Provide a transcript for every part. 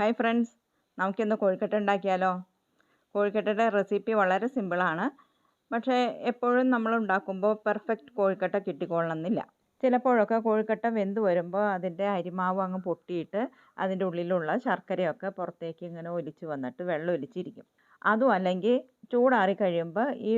Hi friends നമുക്കിന്ന് കോഴിക്കട്ട ഉണ്ടാക്കിയാലോ? കോഴിക്കട്ടയുടെ recipe വളരെ സിമ്പിളാണ് പക്ഷേ എപ്പോഴും നമ്മൾ ഉണ്ടാക്കുമ്പോൾ പെർഫെക്റ്റ് കോഴിക്കട്ട കിട്ടിക്കൊള്ളണമെന്നില്ല. ചിലപ്പോഴൊക്കെ കോഴിക്കട്ട വെന്ത് വരുമ്പോൾ അതിന്റെ അരിമാവ് അങ്ങ് പൊട്ടിയിട്ട് അതിന്റെ ഉള്ളിലുള്ള ശർക്കരയൊക്കെ പുറത്തേക്ക് ഇങ്ങനെ ഒലിച്ച് വന്നിട്ട് വെള്ളം ഒലിച്ചിരിക്കും. അതും അല്ലെങ്കിൽ ചൂടാറി കഴിയുമ്പോൾ ഈ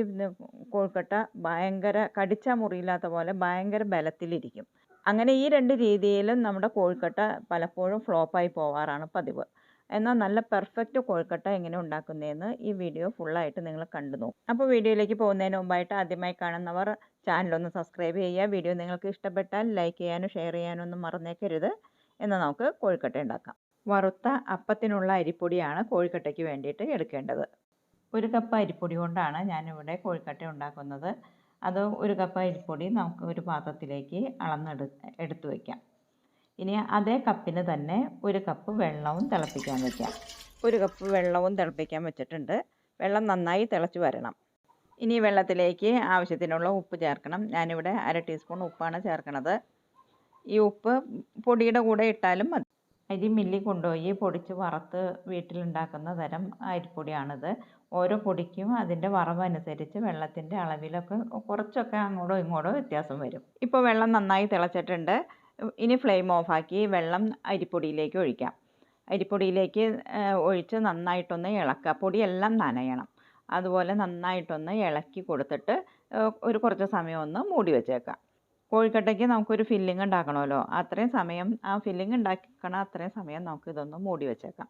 കോഴിക്കട്ട ഭയങ്കര കടിച്ചാൽ മുറിയില്ലാത്ത പോലെ ഭയങ്കര ബലത്തിലിരിക്കും. അങ്ങനെ ഈ രണ്ട് രീതിയിലും നമ്മുടെ കോഴിക്കട്ട പലപ്പോഴും ഫ്ലോപ്പായി പോവാറാണ് പതിവ്. എന്നാൽ നല്ല പെർഫെക്റ്റ് കോഴിക്കട്ട എങ്ങനെ ഉണ്ടാക്കുന്നതെന്ന് ഈ വീഡിയോ ഫുള്ളായിട്ട് നിങ്ങൾ കണ്ടു നോക്കും. അപ്പോൾ വീഡിയോയിലേക്ക് പോകുന്നതിന് മുമ്പായിട്ട് ആദ്യമായി കാണുന്നവർ ചാനലൊന്ന് സബ്സ്ക്രൈബ് ചെയ്യുക. വീഡിയോ നിങ്ങൾക്ക് ഇഷ്ടപ്പെട്ടാൽ ലൈക്ക് ചെയ്യാനും ഷെയർ ചെയ്യാനും ഒന്നും മറന്നേക്കരുത്. എന്നാൽ നമുക്ക് കോഴിക്കട്ട ഉണ്ടാക്കാം. വറുത്ത അപ്പത്തിനുള്ള അരിപ്പൊടിയാണ് കോഴിക്കട്ടയ്ക്ക് വേണ്ടിയിട്ട് എടുക്കേണ്ടത്. ഒരു കപ്പ് അരിപ്പൊടി കൊണ്ടാണ് ഞാനിവിടെ കോഴിക്കട്ട ഉണ്ടാക്കുന്നത്. അത് ഒരു കപ്പ് അരിപ്പൊടി നമുക്ക് ഒരു പാത്രത്തിലേക്ക് അളന്നെടു എടുത്ത് വയ്ക്കാം ഇനി അതേ കപ്പിന് തന്നെ ഒരു കപ്പ് വെള്ളവും തിളപ്പിക്കാൻ വയ്ക്കാം ഒരു കപ്പ് വെള്ളവും തിളപ്പിക്കാൻ വെച്ചിട്ടുണ്ട്. വെള്ളം നന്നായി തിളച്ച് വരണം. ഇനി വെള്ളത്തിലേക്ക് ആവശ്യത്തിനുള്ള ഉപ്പ് ചേർക്കണം. ഞാനിവിടെ അര ടീസ്പൂൺ ഉപ്പാണ് ചേർക്കണത് ഈ ഉപ്പ് പൊടിയുടെ കൂടെ ഇട്ടാലും മതി. അരി മില്ലി കൊണ്ടുപോയി പൊടിച്ച് വറുത്ത് വീട്ടിലുണ്ടാക്കുന്ന തരം അരിപ്പൊടിയാണിത്. ഓരോ പൊടിക്കും അതിന്റെ വറവനുസരിച്ച് വെള്ളത്തിന്റെ അളവിലൊക്കെ കുറച്ചൊക്കെ അങ്ങോട്ടോ ഇങ്ങോട്ടോ വ്യത്യാസം വരും. ഇപ്പോൾ വെള്ളം നന്നായി തിളച്ചിട്ടുണ്ട്. ഇനി ഫ്ലെയിം ഓഫാക്കി വെള്ളം അരിപ്പൊടിയിലേക്ക് ഒഴിക്കാം. അരിപ്പൊടിയിലേക്ക് ഒഴിച്ച് നന്നായിട്ടൊന്ന് ഇളക്കുക. പൊടിയെല്ലാം നനയണം. അതുപോലെ നന്നായിട്ടൊന്ന് ഇളക്കി കൊടുത്തിട്ട് ഒരു കുറച്ച് സമയം ഒന്ന് മൂടി വെച്ചേക്കാം. കോഴിക്കട്ടയ്ക്ക് നമുക്കൊരു ഫില്ലിംഗ് ഉണ്ടാക്കണമല്ലോ. അത്രയും സമയം ആ ഫില്ലിംഗ് ഉണ്ടാക്കണം അത്രയും സമയം നമുക്ക് ഇതൊന്ന് മൂടി വെച്ചേക്കാം.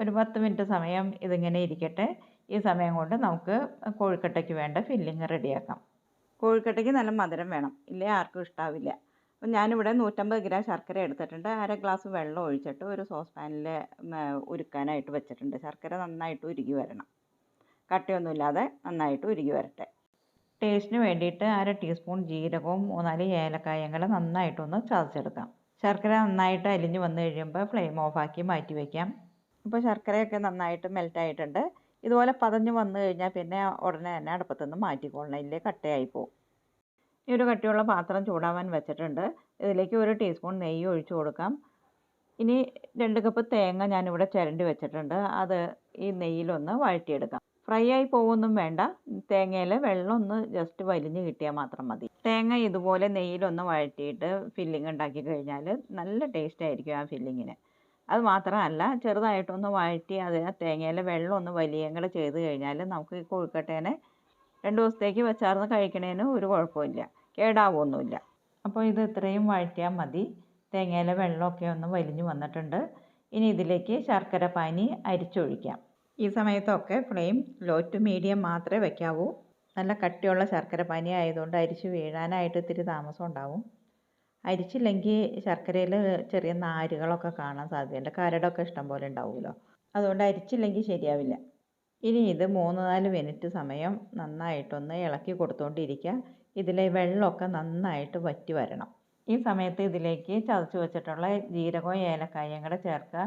ഒരു പത്ത് മിനിറ്റ് സമയം ഇതിങ്ങനെ ഇരിക്കട്ടെ. ഈ സമയം കൊണ്ട് നമുക്ക് കോഴിക്കട്ടയ്ക്ക് വേണ്ട ഫില്ലിങ് റെഡിയാക്കാം. കോഴിക്കട്ടയ്ക്ക് നല്ല മധുരം വേണം. ഇല്ലേ? ആർക്കും ഇഷ്ടാവില്ല. അപ്പം ഞാനിവിടെ നൂറ്റമ്പത് ഗ്രാം ശർക്കര എടുത്തിട്ടുണ്ട്. അര ഗ്ലാസ് വെള്ളം ഒഴിച്ചിട്ട് ഒരു സോസ് പാനിൽ ഉരുക്കാനായിട്ട് വെച്ചിട്ടുണ്ട്. ശർക്കര നന്നായിട്ട് ഉരുകി വരണം. കട്ടിയൊന്നുമില്ലാതെ നന്നായിട്ട് ഉരുകി വരട്ടെ. ടേസ്റ്റിന് വേണ്ടിയിട്ട് അര ടീസ്പൂൺ ജീരകവും മൂന്നാൽ ഏലക്കായും കൂടെ നന്നായിട്ടൊന്ന് ചതച്ചെടുക്കാം. ശർക്കര നന്നായിട്ട് അലിഞ്ഞ് വന്നു കഴിയുമ്പോൾ ഫ്ലെയിം ഓഫാക്കി മാറ്റി വയ്ക്കാം ഇപ്പോൾ ശർക്കരയൊക്കെ നന്നായിട്ട് മെൽറ്റായിട്ടുണ്ട് ഇതുപോലെ പതഞ്ഞ് വന്നു കഴിഞ്ഞാൽ പിന്നെ ഉടനെ തന്നെ അടുപ്പത്തു നിന്ന് മാറ്റിക്കൊള്ളണം ഇല്ലേ? കട്ടയായി പോകും ഈ ഒരു കട്ടിയുള്ള പാത്രം ചൂടാവാൻ വെച്ചിട്ടുണ്ട്. ഇതിലേക്ക് ഒരു ടീസ്പൂൺ നെയ്യ് ഒഴിച്ചു കൊടുക്കാം. ഇനി രണ്ട് കപ്പ് തേങ്ങ ഞാനിവിടെ ചിരണ്ടി വെച്ചിട്ടുണ്ട്. അത് ഈ നെയ്യിലൊന്ന് വഴറ്റിയെടുക്കാം. ഫ്രൈ ആയി പോകുമൊന്നും വേണ്ട. തേങ്ങയിൽ വെള്ളം ഒന്ന് ജസ്റ്റ് വലിഞ്ഞ് കിട്ടിയാൽ മാത്രം മതി. തേങ്ങ ഇതുപോലെ നെയ്യിലൊന്ന് വഴറ്റിയിട്ട് ഫില്ലിംഗ് ഉണ്ടാക്കി കഴിഞ്ഞാൽ നല്ല ടേസ്റ്റ് ആയിരിക്കും ആ ഫില്ലിങ്ങിന് അത് മാത്രമല്ല ചെറുതായിട്ടൊന്ന് വഴറ്റി അതിന് തേങ്ങയിലെ വെള്ളം ഒന്ന് വലിയും കൂടെ ചെയ്ത് കഴിഞ്ഞാൽ നമുക്ക് ഈ കൊഴുക്കട്ടേനെ രണ്ട് ദിവസത്തേക്ക് വെച്ചാർന്ന് കഴിക്കണേന് ഒരു കുഴപ്പമില്ല കേടാവുമൊന്നുമില്ല അപ്പോൾ ഇത് ഇത്രയും വഴറ്റിയാൽ മതി. തേങ്ങയിലെ വെള്ളമൊക്കെ ഒന്ന് വലിഞ്ഞു വന്നിട്ടുണ്ട്. ഇനി ഇതിലേക്ക് ശർക്കര പാനി അരിച്ചൊഴിക്കാം. ഈ സമയത്തൊക്കെ ഫ്ലെയിം ലോ ടു മീഡിയം മാത്രമേ വയ്ക്കാവൂ നല്ല കട്ടിയുള്ള ശർക്കര പാനി ആയതുകൊണ്ട് അരിച്ച് വീഴാനായിട്ട് ഇത്തിരി താമസം ഉണ്ടാവും. അരിച്ചില്ലെങ്കിൽ ശർക്കരയിൽ ചെറിയ നാരുകളൊക്കെ കാണാൻ സാധ്യതയുണ്ട് കരടൊക്കെ ഇഷ്ടം പോലെ ഉണ്ടാവുമല്ലോ. അതുകൊണ്ട് അരിച്ചില്ലെങ്കിൽ ശരിയാവില്ല. ഇനി ഇത് മൂന്ന് നാല് മിനിറ്റ് സമയം നന്നായിട്ടൊന്ന് ഇളക്കി കൊടുത്തുകൊണ്ടിരിക്കുക ഇതിലെ വെള്ളമൊക്കെ നന്നായിട്ട് വറ്റി വരണം. ഈ സമയത്ത് ഇതിലേക്ക് ചതച്ച് വെച്ചിട്ടുള്ള ജീരകവും ഏലക്കായും കൂടെ ചേർക്കുക.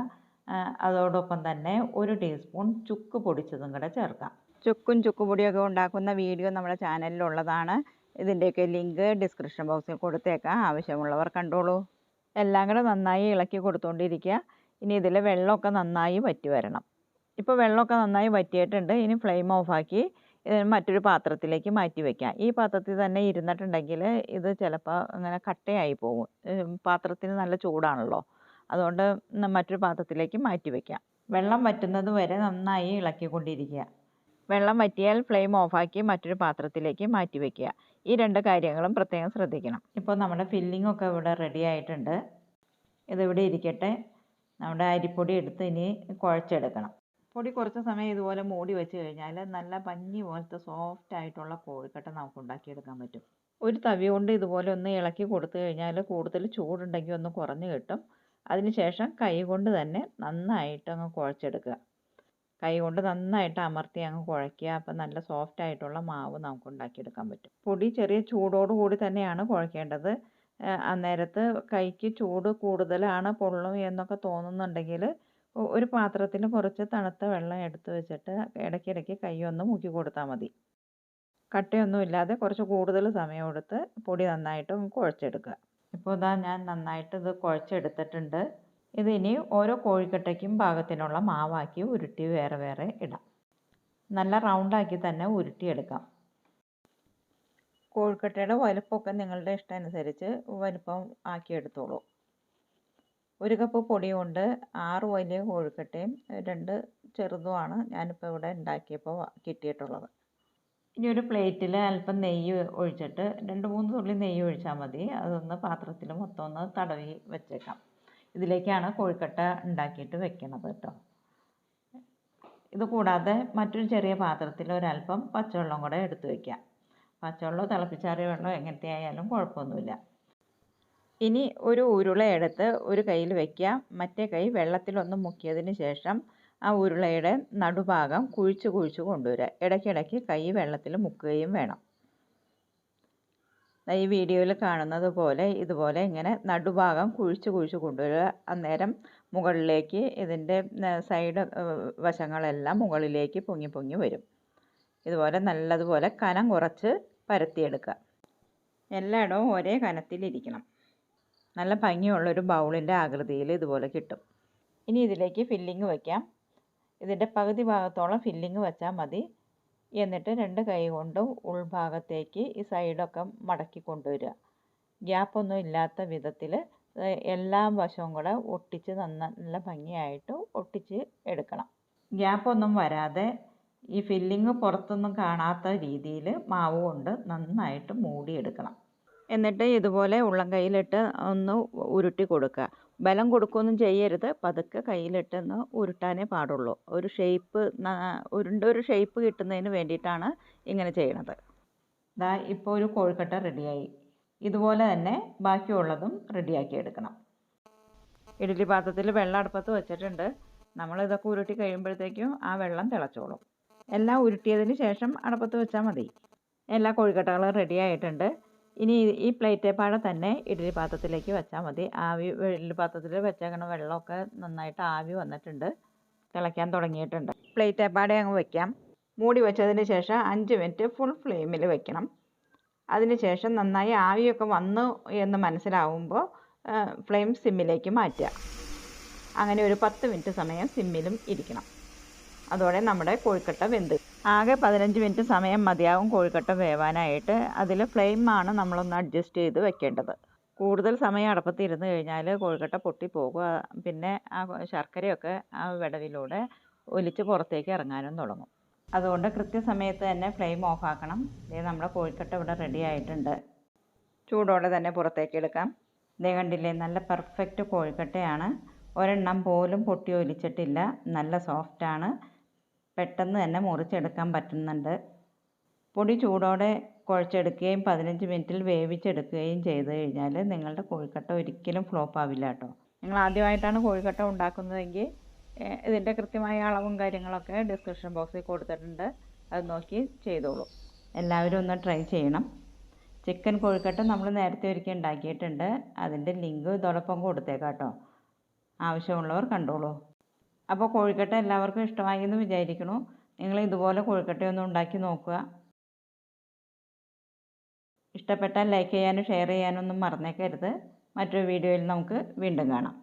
അതോടൊപ്പം തന്നെ ഒരു ടീസ്പൂൺ ചുക്ക് പൊടിച്ചതും കൂടെ ചേർക്കാം. ചുക്കും ചുക്കുപൊടിയൊക്കെ ഉണ്ടാക്കുന്ന വീഡിയോ നമ്മുടെ ചാനലിലുള്ളതാണ്. ഇതിന്റെയൊക്കെ ലിങ്ക് ഡിസ്ക്രിപ്ഷൻ ബോക്സിൽ കൊടുത്തേക്കാം. ആവശ്യമുള്ളവർ കണ്ടോളൂ. എല്ലാം കൂടെ നന്നായി ഇളക്കി കൊടുത്തുകൊണ്ടിരിക്കുക ഇനി ഇതിൽ വെള്ളമൊക്കെ നന്നായി വറ്റി വരണം. ഇപ്പോൾ വെള്ളമൊക്കെ നന്നായി വറ്റിയിട്ടുണ്ട്. ഇനി ഫ്ലെയിം ഓഫാക്കി മറ്റൊരു പാത്രത്തിലേക്ക് മാറ്റി വയ്ക്കാം ഈ പാത്രത്തിൽ തന്നെ ഇരുന്നിട്ടുണ്ടെങ്കിൽ ഇത് ചിലപ്പോൾ അങ്ങനെ കട്ടയായി പോകും. പാത്രത്തിന് നല്ല ചൂടാണല്ലോ. അതുകൊണ്ട് മറ്റൊരു പാത്രത്തിലേക്ക് മാറ്റി വയ്ക്കാം വെള്ളം വറ്റുന്നത് വരെ നന്നായി ഇളക്കിക്കൊണ്ടിരിക്കുക. വെള്ളം വറ്റിയാൽ ഫ്ലെയിം ഓഫാക്കി മറ്റൊരു പാത്രത്തിലേക്ക് മാറ്റി വയ്ക്കുക ഈ രണ്ട് കാര്യങ്ങളും പ്രത്യേകം ശ്രദ്ധിക്കണം. ഇപ്പോൾ നമ്മുടെ ഫില്ലിംഗ് ഒക്കെ ഇവിടെ റെഡി ആയിട്ടുണ്ട്. ഇതിവിടെ ഇരിക്കട്ടെ. നമ്മുടെ അരിപ്പൊടി എടുത്ത് ഇനി കുഴച്ചെടുക്കണം. പൊടി കുറച്ച് സമയം ഇതുപോലെ മൂടി വെച്ച് കഴിഞ്ഞാൽ നല്ല പഞ്ഞി പോലത്തെ സോഫ്റ്റ് ആയിട്ടുള്ള കോഴിക്കട്ട നമുക്ക് ഉണ്ടാക്കിയെടുക്കാൻ പറ്റും. ഒരു തവി കൊണ്ട് ഇതുപോലെ ഒന്ന് ഇളക്കി കൊടുത്തു കഴിഞ്ഞാൽ കൂടുതൽ ചൂടുണ്ടെങ്കിൽ ഒന്ന് കുറഞ്ഞ് കിട്ടും. അതിനുശേഷം കൈ കൊണ്ട് തന്നെ നന്നായിട്ടങ്ങ് കുഴച്ചെടുക്കുക. കൈ കൊണ്ട് നന്നായിട്ട് അമർത്തി അങ്ങ് കുഴയ്ക്കുക. അപ്പം നല്ല സോഫ്റ്റ് ആയിട്ടുള്ള മാവ് നമുക്ക് ഉണ്ടാക്കിയെടുക്കാൻ പറ്റും. പൊടി ചെറിയ ചൂടോട് കൂടി തന്നെയാണ് കുഴക്കേണ്ടത് അന്നേരത്ത് കൈക്ക് ചൂട് കൂടുതലാണ് പൊള്ളും എന്നൊക്കെ തോന്നുന്നുണ്ടെങ്കിൽ ഒരു പാത്രത്തിൽ കുറച്ച് തണുത്ത വെള്ളം എടുത്ത് വെച്ചിട്ട് ഇടയ്ക്കിടയ്ക്ക് കൈ ഒന്ന് മുക്കി കൊടുത്താൽ മതി. കട്ടയൊന്നും ഇല്ലാതെ കുറച്ച് കൂടുതൽ സമയം എടുത്ത് പൊടി നന്നായിട്ട് കുഴച്ചെടുക്കുക. ഇപ്പോൾ ഇതാ ഞാൻ നന്നായിട്ട് ഇത് കുഴച്ചെടുത്തിട്ടുണ്ട്. ഇതിനി ഓരോ കോഴിക്കട്ടയ്ക്കും പാകത്തിനുള്ള മാവാക്കി ഉരുട്ടി വേറെ വേറെ ഇടാം. നല്ല റൗണ്ടാക്കി തന്നെ ഉരുട്ടിയെടുക്കാം കോഴിക്കട്ടയുടെ വലുപ്പമൊക്കെ നിങ്ങളുടെ ഇഷ്ടമനുസരിച്ച് വലുപ്പം ആക്കിയെടുത്തോളൂ ഒരു കപ്പ് പൊടി കൊണ്ട് ആറ് വലിയ കോഴിക്കട്ടയും രണ്ട് ചെറുതുമാണ് ഞാനിപ്പോൾ ഇവിടെ ഉണ്ടാക്കിയപ്പോൾ കിട്ടിയിട്ടുള്ളത്. ഇനി ഒരു പ്ലേറ്റിൽ അല്പം നെയ്യ് ഒഴിച്ചിട്ട് രണ്ട് മൂന്ന് തുള്ളി നെയ്യ് ഒഴിച്ചാൽ മതി. അതൊന്ന് പാത്രത്തിൽ മൊത്തം ഒന്ന് തടവി വെച്ചേക്കാം. ഇതിലേക്കാണ് കോഴിക്കട്ട ഉണ്ടാക്കിയിട്ട് വെക്കണത് കേട്ടോ. ഇത് കൂടാതെ മറ്റൊരു ചെറിയ പാത്രത്തിൽ ഒരല്പം പച്ചവെള്ളം കൂടെ എടുത്ത് വയ്ക്കാം പച്ചവെള്ളം തിളപ്പിച്ചാറിയ വെള്ളം എങ്ങനത്തെ ആയാലും കുഴപ്പമൊന്നുമില്ല. ഇനി ഒരു ഉരുള എടുത്ത് ഒരു കയ്യിൽ വയ്ക്കുക മറ്റേ കൈ വെള്ളത്തിലൊന്ന് മുക്കിയതിന് ശേഷം ആ ഉരുളയുടെ നടുഭാഗം കുഴിച്ച് കുഴിച്ച് കൊണ്ടുവരിക ഇടയ്ക്കിടയ്ക്ക് കൈ വെള്ളത്തിൽ മുക്കുകയും വേണം. ഈ വീഡിയോയിൽ കാണുന്നത് പോലെ ഇതുപോലെ ഇങ്ങനെ നടുഭാഗം കുഴിച്ച് കുഴിച്ച് കൊണ്ടുവരിക. അന്നേരം മുകളിലേക്ക് ഇതിന്റെ സൈഡ് വശങ്ങളെല്ലാം മുകളിലേക്ക് പൊങ്ങി പൊങ്ങി വരും. ഇതുപോലെ നല്ലതുപോലെ കനം കുറച്ച് പരത്തിയെടുക്കുക. എല്ലായിടവും ഒരേ കനത്തിലിരിക്കണം. നല്ല ഭംഗിയുള്ളൊരു ബൗളിന്റെ ആകൃതിയിൽ ഇതുപോലെ കിട്ടും. ഇനി ഇതിലേക്ക് ഫില്ലിങ് വയ്ക്കാം ഇതിന്റെ പകുതി ഭാഗത്തോളം ഫില്ലിങ് വെച്ചാൽ മതി. എന്നിട്ട് രണ്ട് കൈ കൊണ്ടും ഉൾഭാഗത്തേക്ക് ഈ സൈഡൊക്കെ മടക്കി കൊണ്ടുവരിക. ഗ്യാപ്പൊന്നും ഇല്ലാത്ത വിധത്തിൽ എല്ലാ വശവും കൂടെ ഒട്ടിച്ച് നന്ന നല്ല ഭംഗിയായിട്ട് ഒട്ടിച്ച് എടുക്കണം. ഗ്യാപ്പൊന്നും വരാതെ ഈ ഫില്ലിങ് പുറത്തൊന്നും കാണാത്ത രീതിയിൽ മാവ് കൊണ്ട് നന്നായിട്ട് മൂടിയെടുക്കണം. എന്നിട്ട് ഇതുപോലെ ഉള്ളം കയ്യിലിട്ട് ഒന്ന് ഉരുട്ടി കൊടുക്കുക. ബലം കൊടുക്കുകയൊന്നും ചെയ്യരുത്. പതുക്കെ കയ്യിലിട്ടൊന്ന് ഉരുട്ടാനേ പാടുള്ളൂ. ഒരു ഷേപ്പ് ഉരുണ്ട ഒരു ഷേപ്പ് കിട്ടുന്നതിന് വേണ്ടിയിട്ടാണ് ഇങ്ങനെ ചെയ്യണത്. ദാ ഇപ്പോൾ ഒരു കോഴിക്കട്ട റെഡിയായി. ഇതുപോലെ തന്നെ ബാക്കിയുള്ളതും റെഡിയാക്കി എടുക്കണം. ഇഡ്ഡലി പാത്രത്തിൽ വെള്ളം അടുപ്പത്ത് വെച്ചിട്ടുണ്ട്. നമ്മൾ ഇതൊക്കെ ഉരുട്ടി കഴിയുമ്പോഴത്തേക്കും ആ വെള്ളം തിളച്ചോളും. എല്ലാം ഉരുട്ടിയതിന് ശേഷം അടുപ്പത്ത് വെച്ചാൽ മതി. എല്ലാ കോഴിക്കട്ടകളും റെഡി ആയിട്ടുണ്ട്. ഇനി ഈ പ്ലേറ്റ് പാടെ തന്നെ ഇഡ്ഡലി പാത്രത്തിലേക്ക് വെച്ചാൽ മതി. ആവി ഇഡ്ഡലി പാത്രത്തിൽ വെച്ചേക്കണ വെള്ളമൊക്കെ നന്നായിട്ട് ആവി വന്നിട്ടുണ്ട്. തിളയ്ക്കാൻ തുടങ്ങിയിട്ടുണ്ട്. പ്ലേറ്റ് പാടെ അങ്ങ് വെക്കാം. മൂടി വെച്ചതിന് ശേഷം അഞ്ച് മിനിറ്റ് ഫുൾ ഫ്ലെയിമിൽ വെക്കണം. അതിന് ശേഷം നന്നായി ആവിയൊക്കെ വന്നു എന്ന് മനസ്സിലാവുമ്പോൾ ഫ്ലെയിം സിമ്മിലേക്ക് മാറ്റുക. അങ്ങനെ ഒരു പത്ത് മിനിറ്റ് സമയം സിമ്മിലും ഇരിക്കണം. അതോടെ നമ്മുടെ കോഴിക്കട്ട വെന്ത് ആകെ പതിനഞ്ച് മിനിറ്റ് സമയം മതിയാവും കോഴിക്കട്ട വേവാനായിട്ട്. അതിൽ ഫ്ലെയിമാണ് നമ്മളൊന്ന് അഡ്ജസ്റ്റ് ചെയ്ത് വെക്കേണ്ടത്. കൂടുതൽ സമയം അടപ്പത്തിരുന്ന് കഴിഞ്ഞാൽ കോഴിക്കട്ട പൊട്ടിപ്പോകുക പിന്നെ ആ ശർക്കരയൊക്കെ ആ വിടവിലൂടെ ഒലിച്ച് പുറത്തേക്ക് ഇറങ്ങാനും തുടങ്ങും. അതുകൊണ്ട് കൃത്യസമയത്ത് തന്നെ ഫ്ലെയിം ഓഫ് ആക്കണം. ഇതേ നമ്മുടെ കോഴിക്കട്ട ഇവിടെ റെഡി ആയിട്ടുണ്ട്. ചൂടോടെ തന്നെ പുറത്തേക്ക് എടുക്കാം. ഇതേ കണ്ടില്ലേ നല്ല പെർഫെക്റ്റ് കോഴിക്കട്ടയാണ്. ഒരെണ്ണം പോലും പൊട്ടി ഒലിച്ചിട്ടില്ല. നല്ല സോഫ്റ്റാണ് പെട്ടെന്ന് തന്നെ മുറിച്ചെടുക്കാൻ പറ്റുന്നുണ്ട്. പൊടി ചൂടോടെ കുഴച്ചെടുക്കുകയും പതിനഞ്ച് മിനിറ്റിൽ വേവിച്ചെടുക്കുകയും ചെയ്ത് കഴിഞ്ഞാൽ നിങ്ങളുടെ കോഴിക്കട്ട ഒരിക്കലും ഫ്ലോപ്പ് ആവില്ല കേട്ടോ. നിങ്ങൾ ആദ്യമായിട്ടാണ് കോഴിക്കട്ട ഉണ്ടാക്കുന്നതെങ്കിൽ ഇതിന്റെ കൃത്യമായ അളവും കാര്യങ്ങളൊക്കെ ഡിസ്ക്രിപ്ഷൻ ബോക്സിൽ കൊടുത്തിട്ടുണ്ട്. അത് നോക്കി ചെയ്തോളൂ. എല്ലാവരും ഒന്ന് ട്രൈ ചെയ്യണം. ചിക്കൻ കോഴിക്കട്ട നമ്മൾ നേരത്തെ ഒരിക്കൽ ഉണ്ടാക്കിയിട്ടുണ്ട്. അതിന്റെ ലിങ്ക് ഇതോടൊപ്പം കൊടുത്തേക്കാം കേട്ടോ. ആവശ്യമുള്ളവർ കണ്ടോളൂ. അപ്പോൾ കോഴിക്കട്ട എല്ലാവർക്കും ഇഷ്ടമായി എന്ന് വിചാരിക്കുന്നു. നിങ്ങൾ ഇതുപോലെ കോഴിക്കട്ടയൊന്ന് ഉണ്ടാക്കി നോക്കുക. ഇഷ്ടപ്പെട്ടാൽ ലൈക്ക് ചെയ്യാനും ഷെയർ ചെയ്യാനൊന്നും മറന്നേക്കരുത്. മറ്റൊരു വീഡിയോയിൽ നമുക്ക് വീണ്ടും കാണാം.